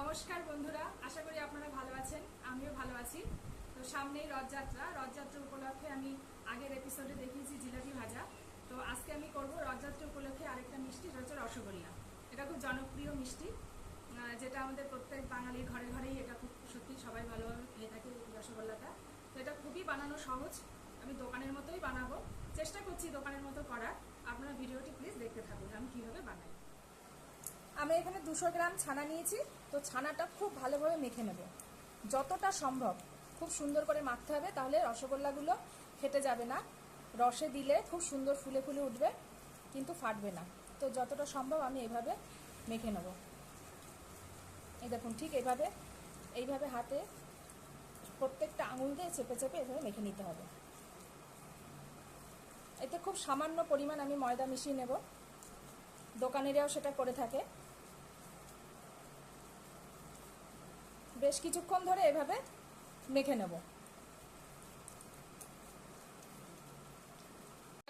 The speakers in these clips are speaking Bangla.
নমস্কার বন্ধুরা, আশা করি আপনারা ভালো আছেন, আমিও ভালো আছি। তো সামনেই রথযাত্রা রথযাত্রা উপলক্ষে আমি আগের এপিসোডে দেখিয়েছি জিলাপি ভাজা। তো আজকে আমি করব রথযাত্রা উপলক্ষে আরেকটা মিষ্টি সেটা হচ্ছে রসগোল্লা। এটা খুব জনপ্রিয় মিষ্টি যেটা আমাদের প্রত্যেক বাঙালির ঘরে ঘরেই এটা খুব সত্যি সবাই ভালোভাবে খেয়ে থাকে রসগোল্লাটা। তো এটা খুবই বানানো সহজ, আমি দোকানের মতোই বানাবো। চেষ্টা করছি দোকানের মতো করার। আপনারা ভিডিওটি প্লিজ দেখতে থাকুন, আমি কীভাবে বানাই। আমি এখানে দুশো গ্রাম ছানা নিয়েছি, তো ছানাটা খুব ভালোভাবে মেখে নেব। যতটা সম্ভব, খুব সুন্দর করে মাখতে হবে, তাহলে রসগোল্লাগুলো ফেটে যাবে না। রসে দিলে খুব সুন্দর ফুলে ফুলে উঠবে, কিন্তু ফাটবে না। তো যতটা সম্ভব আমি এভাবে মেখে নেব। এই দেখুন, ঠিক এইভাবে এইভাবে হাতে প্রত্যেকটা আঙুল দিয়ে চেপে চেপে এভাবে মেখে নিতে হবে। এতে খুব সামান্য পরিমাণ আমি ময়দা মিশিয়ে নেব। দোকানেরাও সেটা করে থাকে। বেশ কিছুক্ষণ ধরে এভাবে মেখে নেব।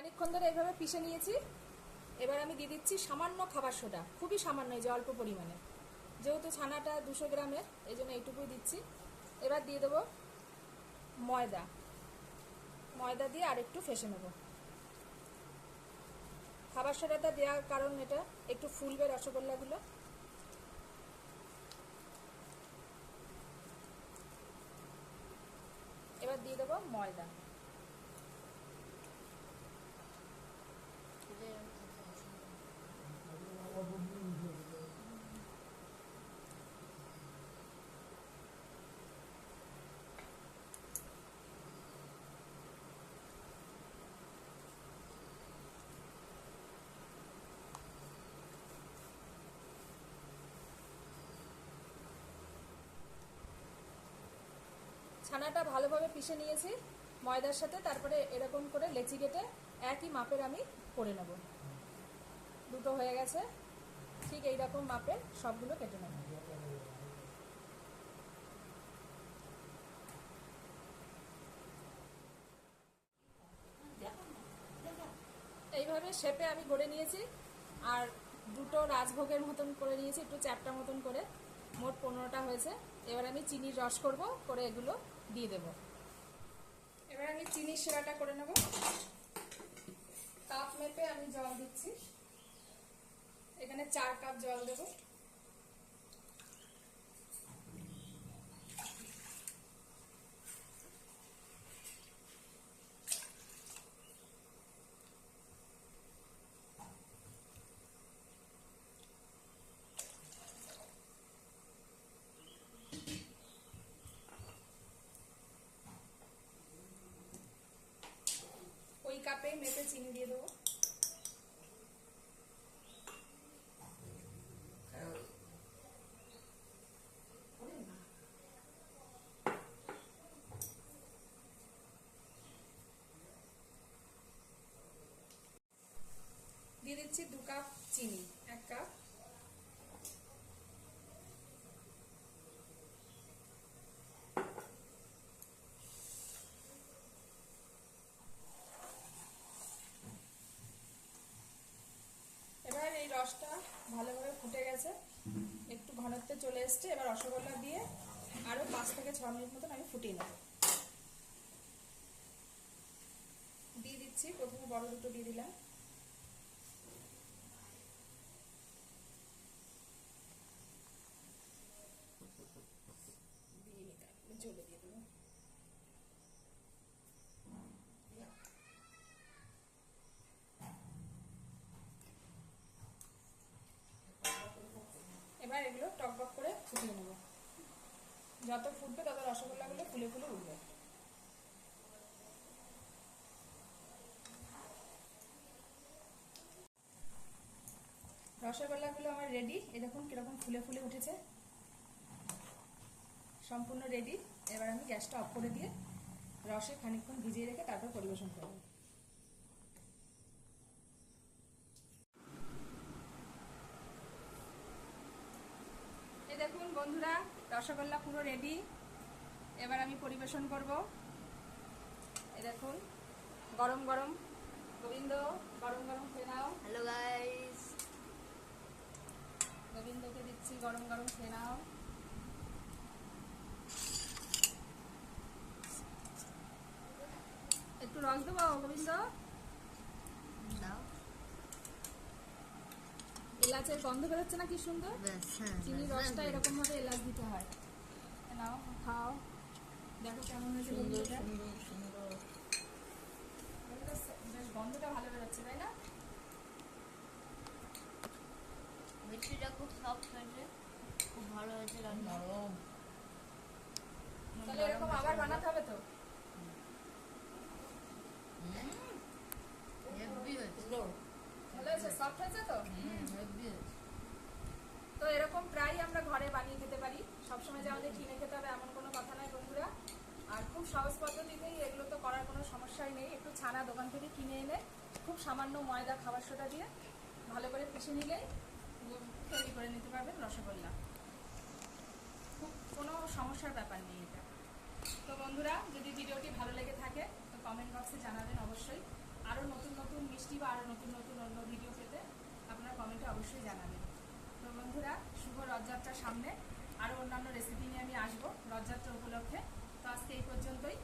অনেকক্ষণ ধরে এভাবে পিষে নিয়েছি। এবার আমি দিয়ে দিচ্ছি সামান্য খাবার সোডা, খুবই সামান্য, এই যে অল্প পরিমাণে। যেহেতু ছানাটা দুশো গ্রামের, এই জন্য এইটুকুই দিচ্ছি। এবার দিয়ে দেবো ময়দা। ময়দা দিয়ে আরেকটু ফেসে নেব। খাবার সোডাটা দেওয়ার কারণ এটা, একটু ফুলবে রসগোল্লাগুলো এবার দিয়ে ময়দা ছানাটা ভালোভাবে পিষে নিয়েছি। ময়দার সাথে তারপরে এরকম করে লেচি কেটে একই মাপের আমি করে নেব। দুটো হয়ে গেছে। ঠিক এই রকম মাপের সবগুলো কেটে নেব। এইভাবে শেপে আমি গড়ে নিয়েছি আর দুটো রাজভোগের মতন করে নিয়েছি, একটু চ্যাপটা মতন করে। মোট পনেরোটা হয়েছে। এবার আমি চিনির রস করব, করে এগুলো দিয়ে দেব। এবার আমি চিনির সেরাটা করে নেব। কাপ মেপে আমি জল দিচ্ছি। এখানে চার কাপ জল দেব ওই কাপে মেপে চিনি দিয়ে দেবো দিয়ে দিচ্ছি দু কাপ চিনি, এক কাপ। এবার এই রসটা ভালোভাবে ফুটে গেছে। একটু ঘনত্বে চলে এসছে, এবার রসগোল্লা দিয়ে আরও পাঁচ থেকে ছ মিনিট মতন আমি ফুটিয়ে নেব। দিয়ে দিচ্ছি, প্রথমে বড় দুটো দিয়ে দিলাম দিয়ে নিতে হবে, জলে দিয়ে দেবো এবার এগুলো টক টকবক করে ফুটিয়ে নেব। যত ফুটবে তত রসগোল্লাগুলো ফুলে ফুলে উঠবে। রসগোল্লাগুলো আমার রেডি এ দেখুন কীরকম ফুলে ফুলে উঠেছে। সম্পূর্ণ রেডি এবার আমি গ্যাসটা অফ করে দিয়ে রসে খানিকক্ষণ ভিজিয়ে রেখে তারপর পরিবেশন করব। বন্ধুরা রসগোল্লা পুরো রেডি এবার আমি পরিবেশন করব। এই দেখুন গরম গরম। গোবিন্দ গরম গরম খেয়ে নাও। হ্যালো গাইস গোবিন্দকে দিচ্ছি গরম গরম খেয়ে নাও। একটু রস দেবো গোবিন্দ? এলাচের গন্ধ বেরোচ্ছে না কি সুন্দর? হ্যাঁ চিনি রসটা এরকম ভাবে এলাচ দিতে হয়। নাও খাও। দেখো কেমন হয়েছে সুন্দর সুন্দর সুন্দর। বেশ গন্ধটা ভালো বেরোচ্ছে তাই না? মিষ্টিটা খুব সফট হয়েছে। খুব ভালো হয়েছে রান্না। নরম। তাহলে এরকম আবার বানাতে হবে তো? হেভি হয়েছে। হয়েছে সফট হয়েছে তো? এরকম প্রায় আমরা ঘরে বানিয়ে খেতে পারি। সবসময় যে আমাদের কিনে খেতে হবে এমন কোনো কথা নয় বন্ধুরা। আর খুব সহজ পদ্ধতিতেই এগুলো তো করার কোনো সমস্যাই নেই। একটু ছানা দোকান থেকে কিনে এনে খুব সামান্য ময়দা খাবার সোডা দিয়ে ভালো করে পিষে নিলেই তৈরি করে নিতে পারবেন রসগোল্লা। খুব কোনো সমস্যার ব্যাপার নেই এটা। তো বন্ধুরা যদি ভিডিওটি ভালো লেগে থাকে তো কমেন্ট বক্সে জানাবেন অবশ্যই। আরও নতুন নতুন মিষ্টি বা আরও নতুন নতুন অন্য ভিডিও পেতে আপনারা কমেন্টে অবশ্যই জানাবেন। তো বন্ধুরা, শুভ রথযাত্রার সামনে আরও অন্যান্য রেসিপি নিয়ে আমি আসব রথযাত্রা উপলক্ষে। তো আজকে এই পর্যন্তই।